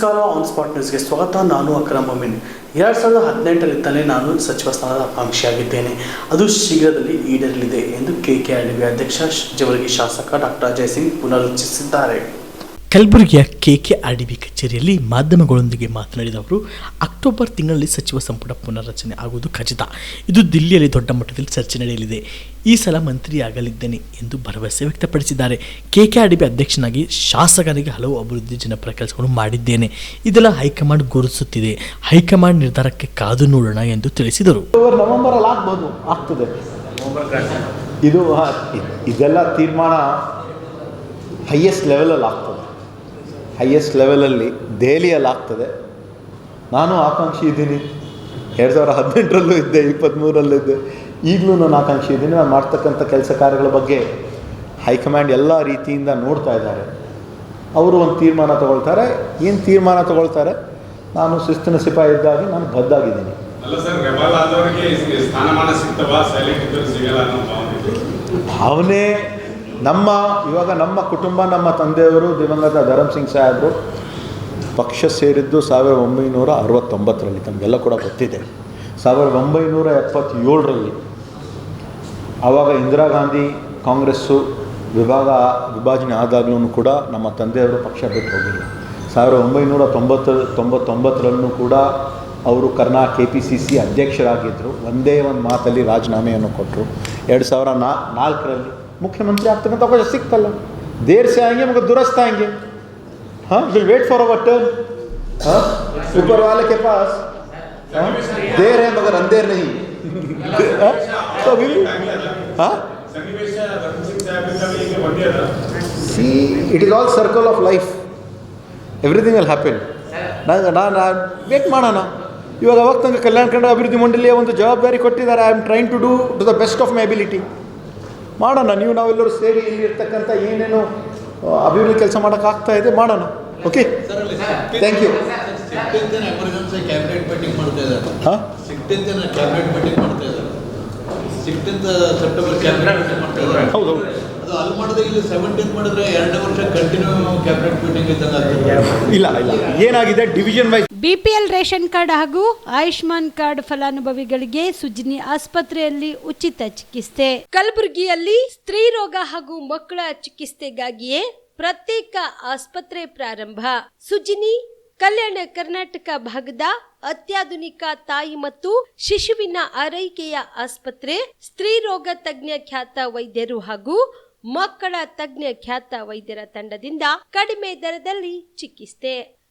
ನಮಸ್ಕಾರ on spot ನ್ಯೂಸ್ಗೆ ಸ್ವಾಗತ. ನಾನು ಅಕ್ರಮ್ ಮೊಮಿನ್ ಎರಡು ಸಾವಿರದ ಹದಿನೆಂಟರಿಂದಲೇ ನಾನು ಸಚಿವ ಸ್ಥಾನದ ಆಕಾಂಕ್ಷಿಯಾಗಿದ್ದೇನೆ. ಅದು ಶೀಘ್ರದಲ್ಲಿ ಈಡೇರಲಿದೆ ಎಂದು ಕೆಕೆಆರ್ಡಿಬಿ ಅಧ್ಯಕ್ಷ ಜವರ್ಗಿ ಶಾಸಕ ಡಾಕ್ಟರ್ ಅಜಯ್ ಸಿಂಗ್ ಪುನರುಚ್ಚರಿಸಿದ್ದಾರೆ. ಕಲಬುರಗಿಯ ಕೆಕೆಆರ್ಡಿಬಿ ಕಚೇರಿಯಲ್ಲಿ ಮಾಧ್ಯಮಗಳೊಂದಿಗೆ ಮಾತನಾಡಿದ ಅವರು, ಅಕ್ಟೋಬರ್ ತಿಂಗಳಲ್ಲಿ ಸಚಿವ ಸಂಪುಟ ಪುನರ್ರಚನೆ ಆಗುವುದು ಖಚಿತ. ಇದು ದಿಲ್ಲಿಯಲ್ಲಿ ದೊಡ್ಡ ಮಟ್ಟದಲ್ಲಿ ಚರ್ಚೆ ನಡೆಯಲಿದೆ. ಈ ಸಲ ಮಂತ್ರಿಯಾಗಲಿದ್ದೇನೆ ಎಂದು ಭರವಸೆ ವ್ಯಕ್ತಪಡಿಸಿದ್ದಾರೆ. ಕೆಕೆಆರ್ಡಿಬಿ ಅಧ್ಯಕ್ಷನಾಗಿ ಶಾಸಕರಿಗೆ ಹಲವು ಅಭಿವೃದ್ಧಿ ಜನಪರ ಕೆಲಸಗಳು ಮಾಡಿದ್ದೇನೆ. ಇದೆಲ್ಲ ಹೈಕಮಾಂಡ್ ಗುರುತಿಸುತ್ತಿದೆ. ಹೈಕಮಾಂಡ್ ನಿರ್ಧಾರಕ್ಕೆ ಕಾದು ನೋಡೋಣ ಎಂದು ತಿಳಿಸಿದರು. ಇದು ಇದೆಲ್ಲ ತೀರ್ಮಾನ ಹೈಯೆಸ್ಟ್ ಲೆವೆಲಲ್ಲಿ ಆಗ್ತದೆ. ಹೈಯೆಸ್ಟ್ ಲೆವೆಲಲ್ಲಿ ದೆಹಲಿಯಲ್ಲಿ ಆಗ್ತದೆ ನಾನು ಆಕಾಂಕ್ಷಿ ಇದ್ದೀನಿ. ಎರಡು ಸಾವಿರ ಹದಿನೆಂಟರಲ್ಲೂ ಇದ್ದೆ ಇಪ್ಪತ್ತ್ಮೂರಲ್ಲೂ ಇದ್ದೆ. ಈಗಲೂ ನಾನು ಆಕಾಂಕ್ಷಿ ಇದ್ದೀನಿ. ನಾನು ಮಾಡ್ತಕ್ಕಂಥ ಕೆಲಸ ಕಾರ್ಯಗಳ ಬಗ್ಗೆ ಹೈಕಮಾಂಡ್ ಎಲ್ಲ ರೀತಿಯಿಂದ ನೋಡ್ತಾ ಇದ್ದಾರೆ. ಅವರು ಒಂದು ತೀರ್ಮಾನ ತಗೊಳ್ತಾರೆ. ಏನು ತೀರ್ಮಾನ ತಗೊಳ್ತಾರೆ? ನಾನು ಶಿಸ್ತಿನ ಸಿಪಾಯಿ ಇದ್ದಾಗಿ ನಾನು ಬದ್ದಾಗಿದ್ದೀನಿ. ಭಾವನೆ ನಮ್ಮ, ಇವಾಗ ನಮ್ಮ ಕುಟುಂಬ, ನಮ್ಮ ತಂದೆಯವರು ದಿವಂಗತ ಧರಮ್ ಸಿಂಗ್ ಸಾಹೇಬರು ಪಕ್ಷ ಸೇರಿದ್ದು ಸಾವಿರದ ಒಂಬೈನೂರ ಅರವತ್ತೊಂಬತ್ತರಲ್ಲಿ, ತಮಗೆಲ್ಲ ಕೂಡ ಗೊತ್ತಿದೆ. ಸಾವಿರದ ಒಂಬೈನೂರ ಎಪ್ಪತ್ತೇಳರಲ್ಲಿ ಆವಾಗ ಇಂದಿರಾ ಗಾಂಧಿ ಕಾಂಗ್ರೆಸ್ಸು ವಿಭಾಗ ವಿಭಜನೆ ಆದಾಗಲೂ ಕೂಡ ನಮ್ಮ ತಂದೆಯವರು ಪಕ್ಷ ಬಿಟ್ಟು ಹೋಗಿಲ್ಲ. ಸಾವಿರದ ಒಂಬೈನೂರ ತೊಂಬತ್ತ, ತೊಂಬತ್ತೊಂಬತ್ತರಲ್ಲೂ ಕೂಡ ಅವರು ಕರ್ನಾ ಕೆ ಪಿ ಸಿ ಸಿ ಅಧ್ಯಕ್ಷರಾಗಿದ್ದರು ಒಂದೇ ಒಂದು ಮಾತಲ್ಲಿ ರಾಜೀನಾಮೆಯನ್ನು ಕೊಟ್ಟರು. ಎರಡು ಸಾವಿರ ನಾ, ನಾಲ್ಕರಲ್ಲಿ ಮುಖ್ಯಮಂತ್ರಿ ಆಗ್ತಕ್ಕಂಥ ಅವಕಾಶ ಸಿಗ್ತಲ್ಲ. ದೇರ್ಸೆ ಹಂಗೆ ಮಗ ದುರಸ್ತ ಹಂಗೆ. ಹಾಂ? Will wait for our turn ಹಾಂ? ऊपर वाले के पास देर है मगर अंधेर नहीं तो अभी हाँ see it is all circle of life everything will happen ನಾನು ನಾನು ವೇಟ್ ಮಾಡೋಣ. ಇವಾಗ ಅವಾಗ ತನಕ ಕಲ್ಯಾಣ ಕಂಡ ಅಭಿವೃದ್ಧಿ ಮಂಡಳಿಯ ಒಂದು ಜವಾಬ್ದಾರಿ ಕೊಟ್ಟಿದ್ದಾರೆ. I am trying to do to the best of my ability ಮಾಡೋಣ ನೀವು ನಾವೆಲ್ಲರೂ ಸೇರಿ ಇಲ್ಲಿ ಇರ್ತಕ್ಕಂಥ ಏನೇನು ಅಭಿವೃದ್ಧಿ ಕೆಲಸ ಮಾಡೋಕ್ಕಾಗ್ತಾ ಇದೆ ಮಾಡೋಣ. ಓಕೆ ಥ್ಯಾಂಕ್ ಯು ಹೌದು ಇಲ್ಲ ಇಲ್ಲ ಏನಾಗಿದೆ? Division wise BPL ration card ಹಾಗೂ ಆಯುಷ್ಮಾನ್ ಕಾರ್ಡ್ ಫಲಾನುಭವಿಗಳಿಗೆ ಸುಜಿನಿ ಆಸ್ಪತ್ರೆಯಲ್ಲಿ ಉಚಿತ ಚಿಕಿತ್ಸೆ. ಕಲಬುರಗಿಯಲ್ಲಿ ಸ್ತ್ರೀ ರೋಗ ಹಾಗೂ ಮಕ್ಕಳ ಚಿಕಿತ್ಸೆಗಾಗಿಯೇ ಪ್ರತ್ಯೇಕ ಆಸ್ಪತ್ರೆ ಪ್ರಾರಂಭ. ಸುಜಿನಿ, ಕಲ್ಯಾಣ ಕರ್ನಾಟಕ ಭಾಗದ ಅತ್ಯಾಧುನಿಕ ತಾಯಿ ಮತ್ತು ಶಿಶುವಿನ ಆರೈಕೆಯ ಆಸ್ಪತ್ರೆ, ಸ್ತ್ರೀ ರೋಗ ತಜ್ಞ ಖ್ಯಾತ ವೈದ್ಯರು ಹಾಗೂ ಮಕ್ಕಳ ತಜ್ಞ ಖ್ಯಾತ ವೈದ್ಯರ ತಂಡದಿಂದ ಕಡಿಮೆ ದರದಲ್ಲಿ ಚಿಕಿತ್ಸೆ.